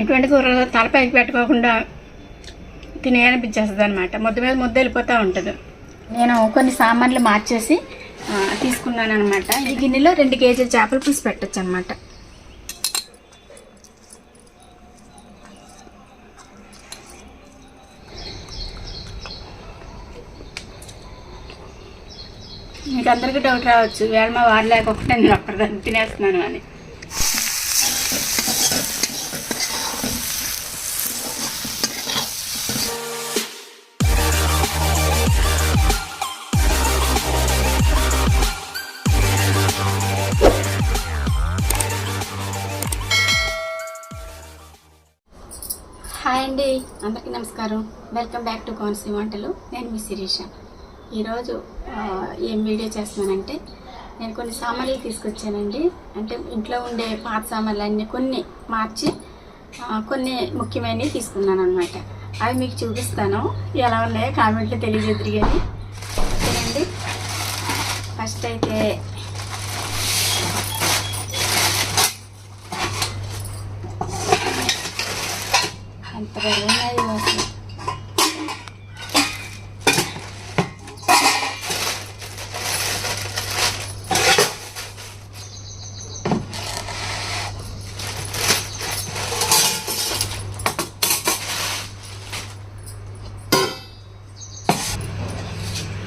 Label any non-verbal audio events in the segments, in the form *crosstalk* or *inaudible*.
ఇటువంటి కూరలు తలపైకి పెట్టుకోకుండా తినేయనిపించేస్తుంది అనమాట ముద్ద మీద ముద్ద వెళ్ళిపోతూ ఉంటుంది. నేను కొన్ని సామాన్లు మార్చేసి తీసుకున్నాను అనమాట ఈ గిన్నెలో రెండు కేజీల చేపల పులుసు పెట్టచ్చు అనమాట మీకు అందరికీ డౌట్ రావచ్చు. వేళ మా వారు లేకపోతే నేను ఒక్కరిదాన్ని తినేస్తున్నాను అని. అండి. అందరికీ నమస్కారం. వెల్కమ్ బ్యాక్ టు కోనసీ వంటలు నేను మీ శిరీష. ఈరోజు ఏం వీడియో చేస్తున్నానంటే నేను కొన్ని సామాన్లు తీసుకొచ్చానండి. అంటే ఇంట్లో ఉండే పాత సామాన్లు అన్నీ కొన్ని మార్చి కొన్ని ముఖ్యమైనవి తీసుకున్నాను అనమాట అవి మీకు చూపిస్తాను. ఎలా ఉన్నాయో కామెంట్లో తెలియజేద్దరు కానీ. ఫస్ట్ అయితే ఎంత బాగున్నాయి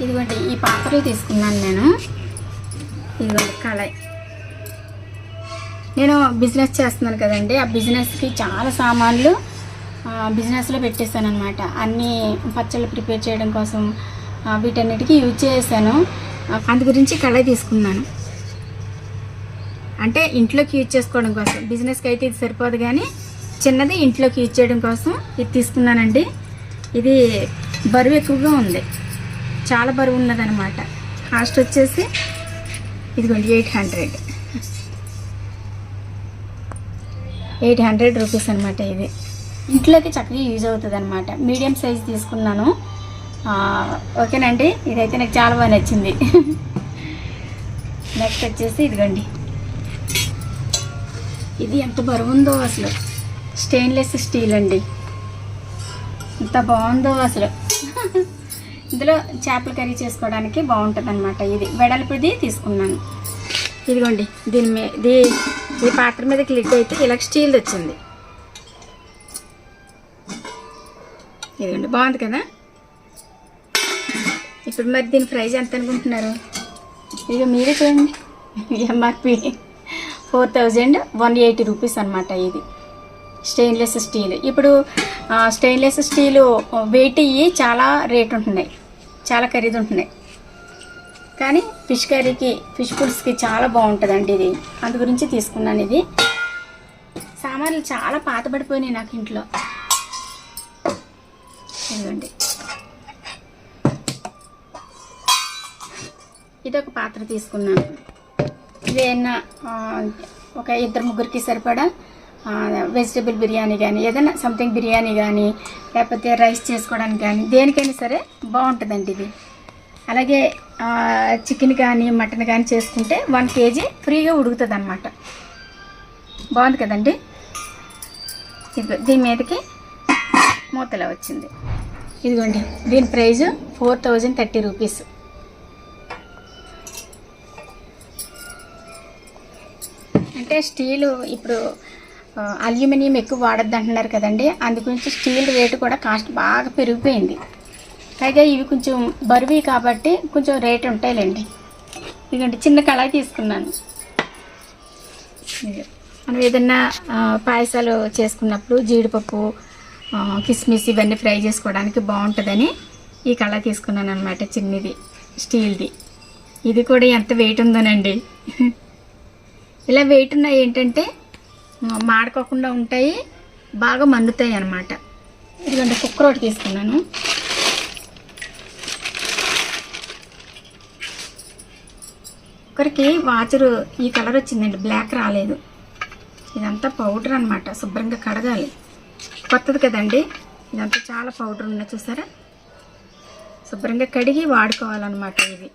ఇదిగోండి ఈ పాత్రలు తీసుకున్నాను నేను. ఇదిగోండి కళాయి. నేను బిజినెస్ చేస్తున్నాను కదండి. ఆ బిజినెస్కి చాలా సామాన్లు బిజినెస్లో పెట్టేశాను అనమాట అన్ని పచ్చళ్ళు ప్రిపేర్ చేయడం కోసం వీటన్నిటికీ యూజ్ చేశాను. అందు గురించి కళాయి తీసుకున్నాను. అంటే ఇంట్లోకి యూజ్ చేసుకోవడం కోసం. బిజినెస్కి అయితే ఇది సరిపోదు కానీ చిన్నది ఇంట్లోకి యూజ్ చేయడం కోసం ఇది తీసుకున్నానండి. ఇది బరువు ఎక్కువగా ఉంది. చాలా బరువు ఉన్నదనమాట కాస్ట్ వచ్చేసి ఇదిగోండి eight hundred eight hundred rupees అనమాట ఇది. ఇంట్లోకి చక్కగా యూజ్ అవుతుంది అనమాట మీడియం సైజ్ తీసుకున్నాను. ఓకేనండి? ఇదైతే నాకు చాలా బాగా నచ్చింది. *laughs* నెక్స్ట్ వచ్చేసి ఇదిగోండి. ఇది ఎంత బరువు ఉందో అసలు. స్టెయిన్లెస్ స్టీల్ అండి. ఎంత బాగుందో అసలు. *laughs* ఇందులో చేపల కర్రీ చేసుకోవడానికి బాగుంటుంది అనమాట ఇది. వెడల్పుది తీసుకున్నాను. ఇదిగోండి దీని మీద ఇది ఈ పాత్ర మీద క్లిక్ అయితే ఇలా స్టీల్ వచ్చింది. ఇదిగోండి బాగుంది కదా? ఇప్పుడు మరి దీని ప్రైస్ ఎంత అనుకుంటున్నారు? ఇక మీరే చూడండి. MRP four thousand one eighty rupees అనమాట ఇది. Stainless steel. ఇప్పుడు స్టెయిన్లెస్ స్టీలు వెయిట్ ఇవి చాలా రేట్ ఉంటున్నాయి. చాలా ఖరీదు ఉంటున్నాయి. కానీ ఫిష్ కర్రీకి ఫిష్ పులుసుకి చాలా బాగుంటుందండి ఇది. అందు గురించి తీసుకున్నాను ఇది. సామాన్లు చాలా పాతబడిపోయినాయి నాకు ఇంట్లో. ఇదండి ఇది ఒక పాత్ర తీసుకున్నాను. ఇది ఒక ఇద్దరు ముగ్గురికి సరిపడా వెజిటబుల్ బిర్యానీ కానీ ఏదైనా సంథింగ్ బిర్యానీ కానీ లేకపోతే రైస్ చేసుకోవడానికి కానీ దేనికైనా సరే బాగుంటుందండి ఇది. అలాగే చికెన్ కానీ మటన్ కానీ చేసుకుంటే వన్ కేజీ ఫ్రీగా ఉడుకుతుంది అనమాట బాగుంది కదండి? దీని మీదకి మూతలా వచ్చింది. ఇదిగోండి దీని price four thousand thirty rupees. అంటే స్టీలు ఇప్పుడు అల్యూమినియం ఎక్కువ వాడద్దు అంటున్నారు కదండి అందుగురించి స్టీల్ రేటు కూడా కాస్ట్ బాగా పెరిగిపోయింది. పైగా ఇవి కొంచెం బరువి కాబట్టి కొంచెం రేట్ ఉంటాయిలేండి. ఇదిగోండి చిన్న కళాయి తీసుకున్నాను. మనం ఏదన్నా పాయసాలు చేసుకున్నప్పుడు జీడిపప్పు కిస్మిస్ ఇవన్నీ ఫ్రై చేసుకోవడానికి బాగుంటుందని ఈ కళ తీసుకున్నాను అనమాట చిన్నది స్టీల్ది. ఇది కూడా ఎంత వెయిట్ ఉందోనండి. ఇలా వెయిట్ ఉన్నాయి ఏంటంటే మాడకోకుండా మాడుకోకుండా ఉంటాయి బాగా మండుతాయి అన్నమాట. ఇదిగోండి కుక్కర్ ఒకటి తీసుకున్నాను. కుక్కర్కి వాచరు ఈ కలర్ వచ్చిందండి బ్లాక్ రాలేదు. ఇదంతా పౌడర్ అనమాట శుభ్రంగా కడగాలి. కొత్తది కదండి. ఇదంతా చాలా పౌడర్ ఉన్నాయి చూసారా? శుభ్రంగా కడిగి వాడుకోవాలన్నమాట ఇవి.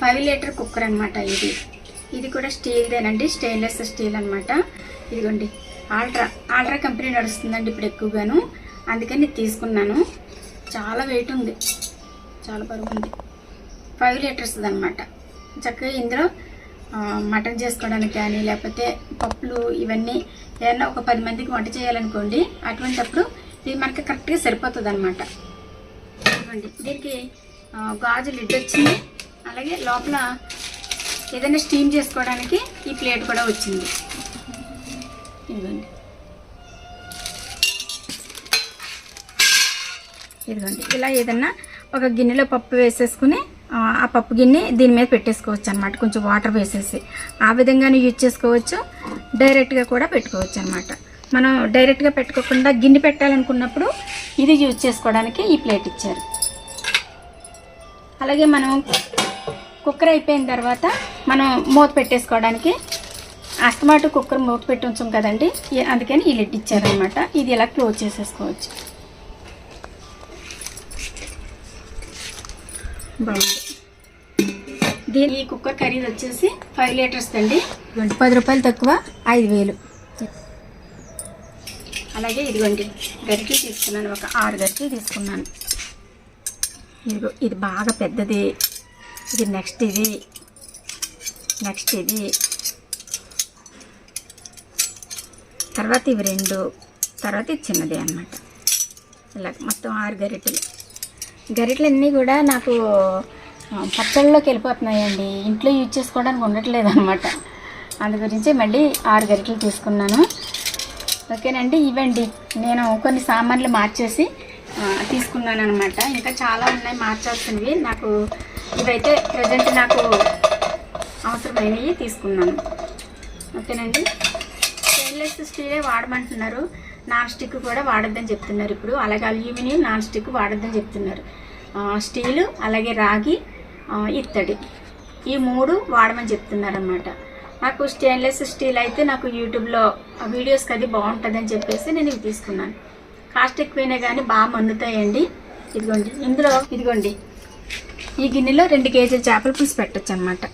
ఫైవ్ లీటర్ కుక్కర్ అనమాట ఇది. ఇది కూడా స్టీల్దేనండి. స్టెయిన్లెస్ స్టీల్ అనమాట ఇదిగోండి. ఆల్ట్రా ఆల్ట్రా కంపెనీ నడుస్తుందండి ఇప్పుడు ఎక్కువగాను. అందుకని తీసుకున్నాను. చాలా వెయిట్ ఉంది. చాలా బరువు ఉంది. ఫైవ్ లీటర్స్ అనమాట చక్కగా ఇందులో మటన్ చేసుకోవడానికి కానీ లేకపోతే పప్పులు ఇవన్నీ ఏదైనా ఒక పది మందికి వంట చేయాలనుకోండి అటువంటప్పుడు ఇది మనకి కరెక్ట్గా సరిపోతుంది అనమాట దీనికి గాజు లిడ్ వచ్చింది. అలాగే లోపల ఏదైనా స్టీమ్ చేసుకోవడానికి ఈ ప్లేట్ కూడా వచ్చింది. ఇదిగోండి. ఇదిగోండి ఇలా ఏదన్నా ఒక గిన్నెలో పప్పు వేసేసుకుని ఆ, పప్పు గిన్నె దీని మీద పెట్టేసుకోవచ్చు అనమాట కొంచెం వాటర్ వేసేసి. ఆ విధంగానే యూజ్ చేసుకోవచ్చు. డైరెక్ట్గా కూడా పెట్టుకోవచ్చు అనమాట మనం డైరెక్ట్గా పెట్టుకోకుండా గిన్నె పెట్టాలనుకున్నప్పుడు ఇది యూజ్ చేసుకోవడానికి ఈ ప్లేట్ ఇచ్చారు. అలాగే మనం కుక్కర్ అయిపోయిన తర్వాత మనం మూత పెట్టేసుకోవడానికి అస్తమాటు కుక్కర్ మూత పెట్టి ఉంచాం కదండి. అందుకని ఈ లిడ్ ఇచ్చారనమాట ఇది ఇలా క్లోజ్ చేసేసుకోవచ్చు. బాగుంది. దీని ఈ కుక్కర్ ఖరీదు వచ్చేసి ఫైవ్ లీటర్స్ అండి పది రూపాయలు తక్కువ ఐదు వేలు. అలాగే ఇదిగోండి గరిటెలు తీసుకున్నాను ఒక ఆరు గరిటెలు తీసుకున్నాను. ఇదిగో ఇది బాగా పెద్దది. ఇది నెక్స్ట్ ఇది. నెక్స్ట్ ఇది. తర్వాత ఇవి రెండు. తర్వాత ఇది చిన్నది అన్నమాట. ఇలా మొత్తం ఆరు గరిటెలు. గరిటలన్నీ అన్నీ కూడా నాకు పచ్చళ్ళలోకి వెళ్ళిపోతున్నాయండి. ఇంట్లో యూజ్ చేసుకోవడానికి ఉండట్లేదు అనమాట అందు గురించి మళ్ళీ ఆరు గరిటలు తీసుకున్నాను. ఓకేనండి ఇవ్వండి. నేను కొన్ని సామాన్లు మార్చేసి తీసుకున్నాను అనమాట ఇంకా చాలా ఉన్నాయి మార్చాల్సినవి. నాకు ఇవైతే ప్రజెంట్ నాకు అవసరమైనవి తీసుకున్నాను. ఓకేనండి? స్టెయిన్లెస్ స్టీలే వాడమంటున్నారు. నాన్ స్టిక్ కూడా వాడొద్దని చెప్తున్నారు ఇప్పుడు. అలాగే అల్యూమినియం నాన్ స్టిక్ వాడొద్దని చెప్తున్నారు. స్టీలు అలాగే రాగి ఇత్తడి. ఈ మూడు వాడమని చెప్తున్నారు అన్నమాట నాకు స్టెయిన్లెస్ స్టీల్ అయితే నాకు యూట్యూబ్లో వీడియోస్కి అది బాగుంటుందని చెప్పేసి నేను ఇవి తీసుకున్నాను. కాస్ట్ ఎక్కువైనా కానీ బాగా మండుతాయండి. ఇదిగోండి. ఇందులో ఇదిగోండి. ఈ గిన్నెలో రెండు కేజీల చేపల పులుసు పెట్టచ్చు అనమాట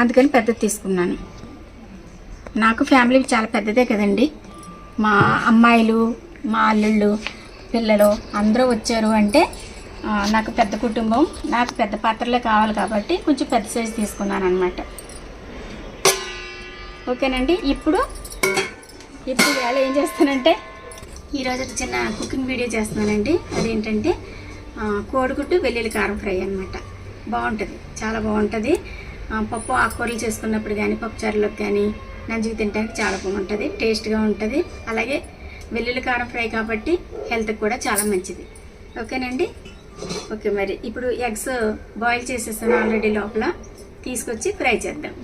అందుకని పెద్దది తీసుకున్నాను. నాకు ఫ్యామిలీ చాలా పెద్దదే కదండి. మా అమ్మాయిలు మా అల్లుళ్ళు పిల్లలు అందరూ వచ్చారు అంటే నాకు పెద్ద కుటుంబం నాకు పెద్ద పాత్రలే కావాలి కాబట్టి కొంచెం పెద్ద సైజు తీసుకున్నాను అనమాట ఓకేనండి? ఇప్పుడు ఇప్పుడు వేళ ఏం చేస్తానంటే ఈరోజు ఒక చిన్న కుకింగ్ వీడియో చేస్తున్నానండి. అదేంటంటే కోడిగుడ్డు వెల్లుల్లి కారం ఫ్రై అనమాట బాగుంటుంది చాలా బాగుంటుంది. పప్పు ఆకుకూరలు చేసుకున్నప్పుడు కానీ పప్పు కానీ నంజుకు తినడానికి చాలా బాగుంటుంది టేస్ట్గా ఉంటుంది. అలాగే వెల్లుల్లి కారం ఫ్రై కాబట్టి హెల్త్కి కూడా చాలా మంచిది. ఓకేనండి? ఓకే మరి ఇప్పుడు ఎగ్స్ బాయిల్ చేసేసాను ఆల్రెడీ లోపల. తీసుకొచ్చి ఫ్రై చేద్దాం.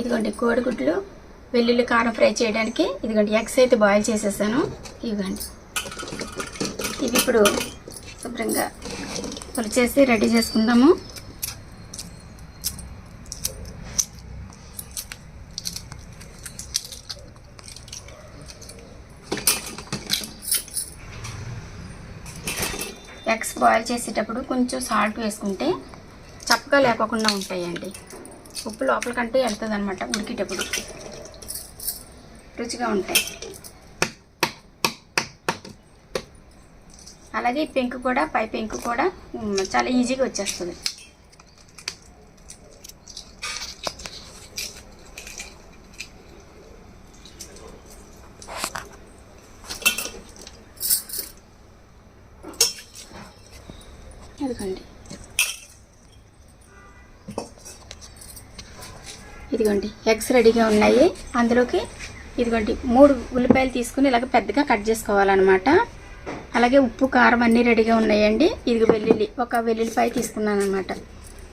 ఇదిగోండి కోడిగుడ్లు. వెల్లుల్లి కారం ఫ్రై చేయడానికి ఇదిగోండి ఎగ్స్ అయితే బాయిల్ చేసేసాను. ఇవ్వండి. ఇది ఇప్పుడు శుభ్రంగా చేసి రెడీ చేసుకుందాము. ఎగ్స్ బాయిల్ చేసేటప్పుడు కొంచెం సాల్ట్ వేసుకుంటే చప్పగా లేకోకుండా ఉంటాయండి. ఉప్పు లోపల కంటే వెళ్తుంది అనమాట ఉడికేటప్పుడు. రుచిగా ఉంటాయి. అలాగే ఈ పెంకు కూడా పై పెంకు కూడా చాలా ఈజీగా వచ్చేస్తుంది. ఇదిగోండి. ఇదిగోండి ఎగ్స్ రెడీగా ఉన్నాయి. అందులోకి ఇదిగోండి మూడు ఉల్లిపాయలు తీసుకుని ఇలాగ పెద్దగా కట్ చేసుకోవాలన్నమాట. అలాగే ఉప్పు కారం అన్నీ రెడీగా ఉన్నాయండి. ఇది వెల్లుల్లి ఒక వెల్లుల్లిపాయ తీసుకున్నాను అనమాట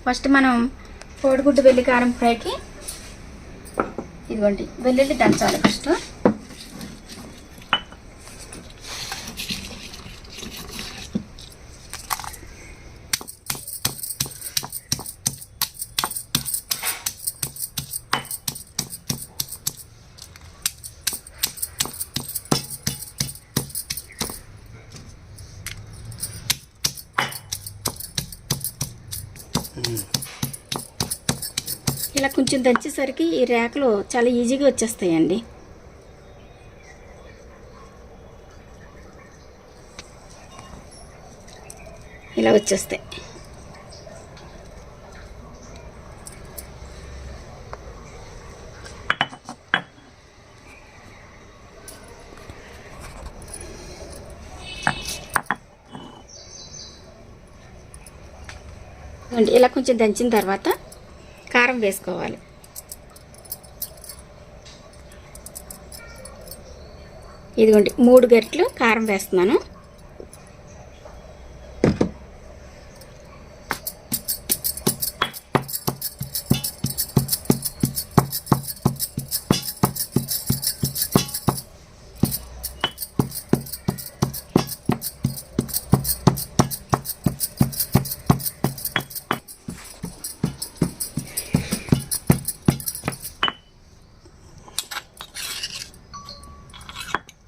ఫస్ట్ మనం కోడిగుడ్డు వెల్లి కారం ఫ్రైకి ఇదిగోండి వెల్లుల్లి దంచాలి ఫస్ట్ ఇలా కొంచెం దంచేసరికి ఈ ర్యాక్లో చాలా ఈజీగా వచ్చేస్తాయండి. ఇలా వచ్చేస్తాయి. ఇలా కొంచెం దంచిన తర్వాత వేసుకోవాలి ఇదిగోండి మూడు గరిటలు కారం వేస్తున్నాను.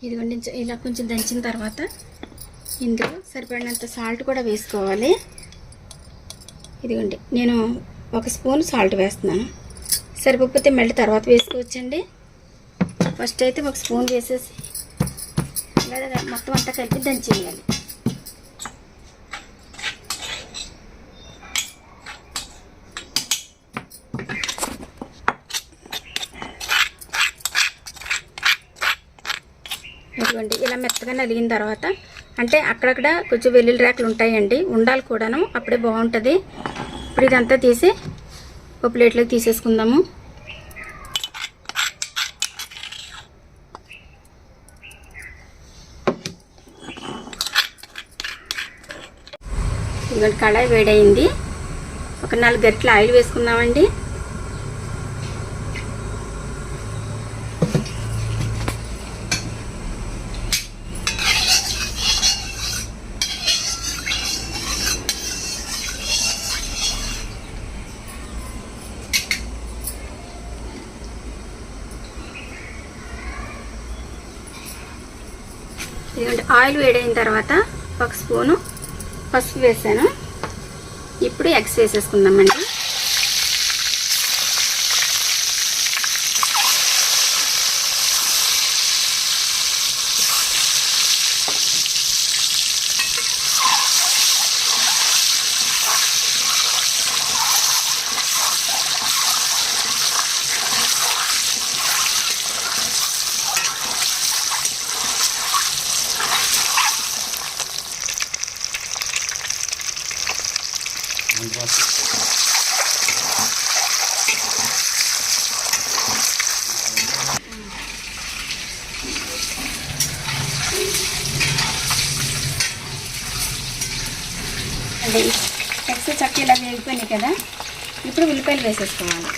ఇదిగోండి ఇలా కొంచెం దంచిన తర్వాత ఇందులో సరిపడినంత సాల్ట్ కూడా వేసుకోవాలి. ఇదిగోండి నేను ఒక స్పూన్ సాల్ట్ వేస్తున్నాను. సరిపోతే మళ్ళీ తర్వాత వేసుకోవచ్చండి. ఫస్ట్ అయితే ఒక స్పూన్ వేసేసి ఇలాగ మొత్తం అంతా కలిపి దంచేయాలి ఇదిగోండి ఇలా మెత్తగా నలిగిన తర్వాత అంటే అక్కడక్కడ కొంచెం వెల్లుల్లి రేకలు ఉంటాయండి. ఉండాలి కూడాను అప్పుడే బాగుంటుంది. ఇప్పుడు ఇదంతా తీసి ఒక ప్లేట్లోకి తీసేసుకుందాము. ఇదిగోండి కళాయి వేడైంది ఒక నాలుగు గరిటల ఆయిల్ వేసుకుందామండి. ఇదిగోండి ఆయిల్ వేడైన తర్వాత ఒక స్పూను పసుపు వేసాను. ఇప్పుడు ఎగ్స్ వేసేసుకుందామండి అంటే ఎగ్స్ చక్క ఇలా వేగిపోయినాయి కదా ఇప్పుడు ఉల్లిపాయలు వేసేసుకోవాలి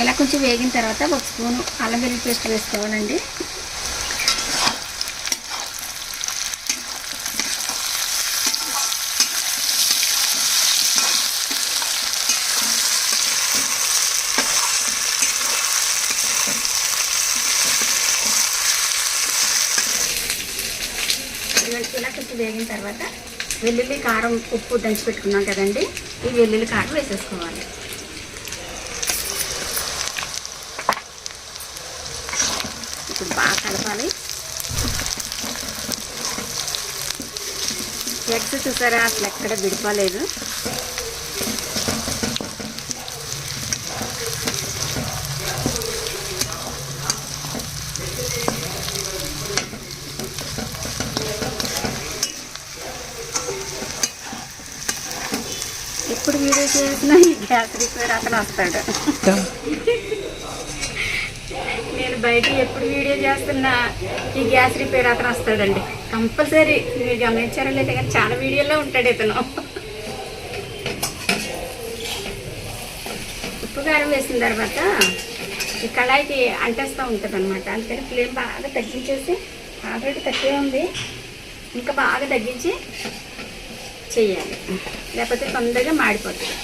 ఇలా కొంచెం వేగిన తర్వాత ఒక స్పూను అల్లం వెల్లుల్లి పేస్ట్ వేసుకోవాలండి. ఇలా కొంచెం వేగిన తర్వాత వెల్లుల్లి కారం ఉప్పు దంచి పెట్టుకున్నాం కదండి. ఈ వెల్లుల్లి కారం వేసేసుకోవాలి ఇప్పుడు బాగా కలపాలి. ఎగ్స్ చూసారా? అసలు ఎక్కడ విడిపోలేదు. ఇప్పుడు వీడియో చేసిన ఈ గ్యాస్ రిపేర్ అతను వస్తాడు. బయట ఎప్పుడు వీడియో చేస్తున్నా ఈ గ్యాస్ రిపేర్ అతను వస్తాడండి. కంపల్సరీ మీరు గమనించారో లేదా కానీ చాలా వీడియోలో ఉంటాడు ఇతను. ఉప్పు కారం వేసిన తర్వాత ఈ కళాయికి అంటేస్తూ ఉంటుంది అనమాట అందుకని ఫ్లేమ్ బాగా తగ్గించేసి ఆల్రెడీ తక్కువే ఉంది. ఇంకా బాగా తగ్గించి చెయ్యాలి లేకపోతే తొందరగా మాడిపోతుంది.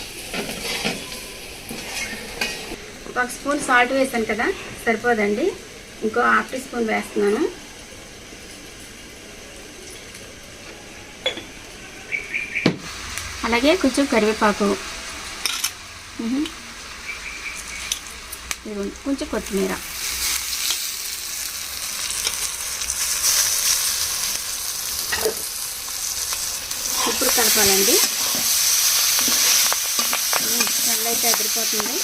ఒక స్పూన్ సాల్ట్ వేసాను కదా సరిపోదండి. ఇంకో హాఫ్ టీ స్పూన్ వేస్తున్నాను. అలాగే కొంచెం కరివేపాకు. కొంచెం కొత్తిమీర. ఇప్పుడు కలపాలండి. మ్మ్, అదిరిపోతుంది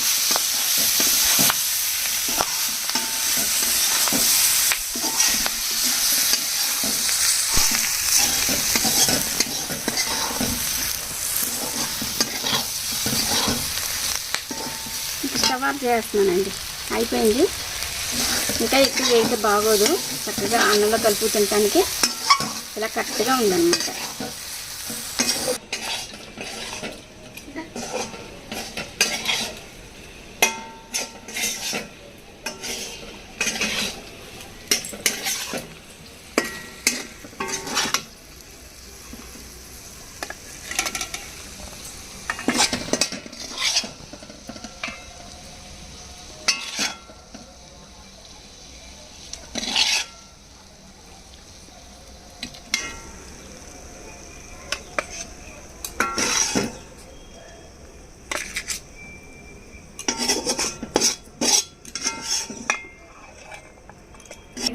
చేస్తున్నానండి. అయిపోయింది. ఇంకా ఎక్కువ వేస్తే బాగోదు. చక్కగా అన్నంలో కలుపు తినటానికి ఇలా కరెక్ట్గా ఉందన్నమాట.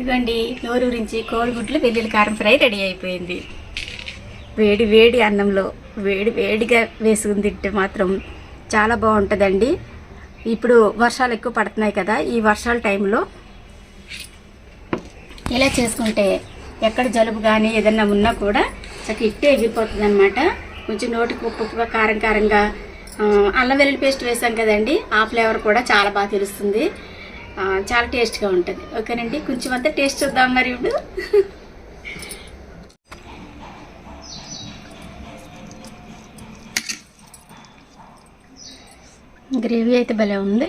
ఇదిగోండి నోరూరించి కోడిగుడ్లు వెల్లుల్లి కారం ఫ్రై రెడీ అయిపోయింది. వేడి వేడి అన్నంలో వేడి వేడిగా వేసుకుని తింటే మాత్రం చాలా బాగుంటుందండి. ఇప్పుడు వర్షాలు ఎక్కువ పడుతున్నాయి కదా ఈ వర్షాల టైంలో ఇలా చేసుకుంటే ఎక్కడ జలుబు కానీ ఏదన్నా ఉన్నా కూడా చక్క ఇట్టే ఎగిరిపోతుంది అనమాట కొంచెం నోటికి ఉప్పుగా కారం కారంగా అల్లం వెల్లుల్లి పేస్ట్ వేసాం కదండి ఆ ఫ్లేవర్ కూడా చాలా బాగా తెలుస్తుంది. చాలా టేస్ట్గా ఉంటుంది. ఓకేనండి? కొంచెం అంతా టేస్ట్ చూద్దాం మరి ఇప్పుడు. గ్రేవీ అయితే భలే ఉంది.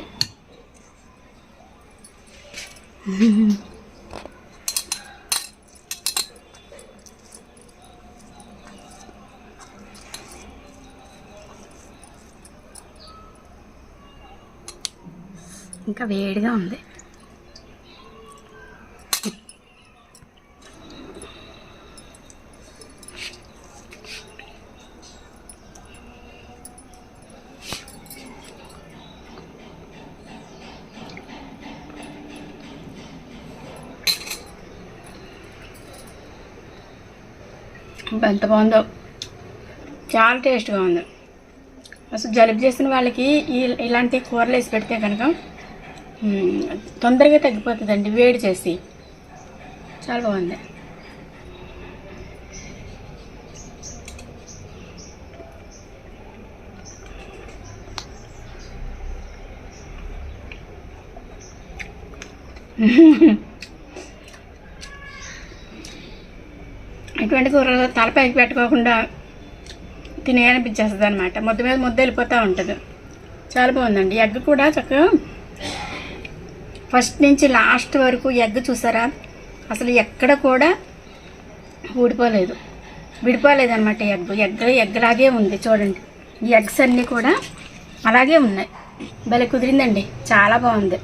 ఇంకా వేడిగా ఉంది. ఎంత బాగుందో. చాలా టేస్ట్గా ఉంది. అసలు జలుబు చేసిన వాళ్ళకి ఇలాంటి కూరలు వేసి పెడితే కనుక తొందరగా తగ్గిపోతుందండి. వేడి చేసి. చాలా బాగుంది. ఇటువంటి కూరలు తలపైకి పెట్టుకోకుండా తినేయనిపించేస్తుంది అనమాట ముద్ద మీద ముద్ద వెళ్ళిపోతూ ఉంటుంది. చాలా బాగుందండి. ఎగ్ కూడా చక్కగా ఫస్ట్ నుంచి లాస్ట్ వరకు ఎగ్ చూసారా? అసలు ఎక్కడ కూడా ఊడిపోలేదు. విడిపోలేదు అనమాట ఎగ్ ఎగ్ ఎగ్లాగే ఉంది చూడండి. ఈ ఎగ్స్ అన్నీ కూడా అలాగే ఉన్నాయి. భలే కుదిరిందండి. చాలా బాగుంది.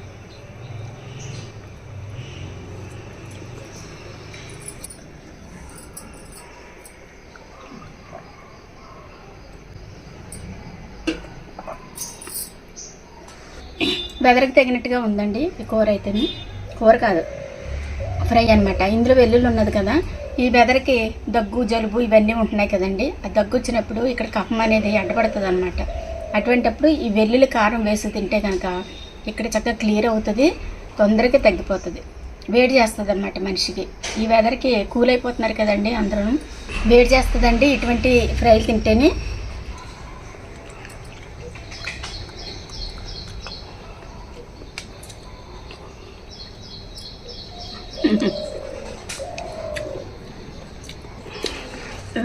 బెదరికి తగినట్టుగా ఉందండి ఈ కూర అయితే కూర కాదు ఫ్రై అనమాట ఇందులో వెల్లుల్లి ఉన్నది కదా ఈ బెదరికి దగ్గు జలుబు ఇవన్నీ ఉంటున్నాయి కదండి. ఆ దగ్గు వచ్చినప్పుడు ఇక్కడ కఫం అనేది అడ్డపడుతుంది అనమాట అటువంటప్పుడు ఈ వెల్లుల్లి కారం వేసి తింటే కనుక ఇక్కడ చక్కగా క్లియర్ అవుతుంది తొందరగా తగ్గిపోతుంది. వేడి చేస్తుంది అనమాట మనిషికి. ఈ వెదర్కి కూల్ అయిపోతున్నారు కదండి అందరూ. వేడి చేస్తుందండి ఇటువంటి ఫ్రైలు తింటేనే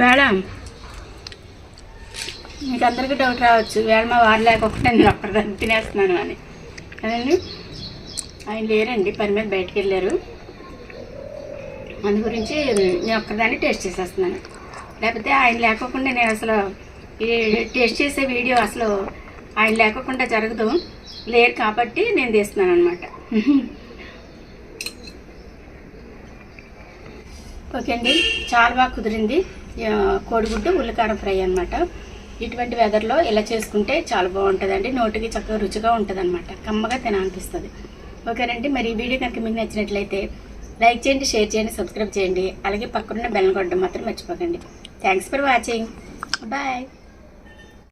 వేళ మీకు అందరికీ డౌట్ రావచ్చు. వేళ మా వారు లేకపోతే నేను ఒక్కదాన్ని తినేస్తున్నాను అని. కదండి? ఆయన లేరండి. పని మీద బయటికి వెళ్ళారు. అందు గురించి నేను ఒక్కదాన్ని టేస్ట్ చేసేస్తున్నాను. లేకపోతే ఆయన లేకోకుండా నేను అసలు ఈ టేస్ట్ చేసే వీడియో అసలు ఆయన లేకోకుండా జరగదు. లేరు కాబట్టి నేను తీస్తున్నాను అనమాట ఓకే అండి. చాలా బాగా కుదిరింది. కోడిగుడ్డు ఉల్లికారం ఫ్రై అనమాట ఇటువంటి వెదర్లో ఇలా చేసుకుంటే చాలా బాగుంటుందండి. నోటికి చక్కగా రుచిగా ఉంటుంది అనమాట కమ్మగా తినాలనిపిస్తుంది. ఓకేనండి మరి ఈ వీడియో కనుక మీకు నచ్చినట్లయితే లైక్ చేయండి షేర్ చేయండి సబ్స్క్రైబ్ చేయండి. అలాగే పక్కనున్న బెల్ కొట్టడం మాత్రం మర్చిపోకండి. Thanks for watching bye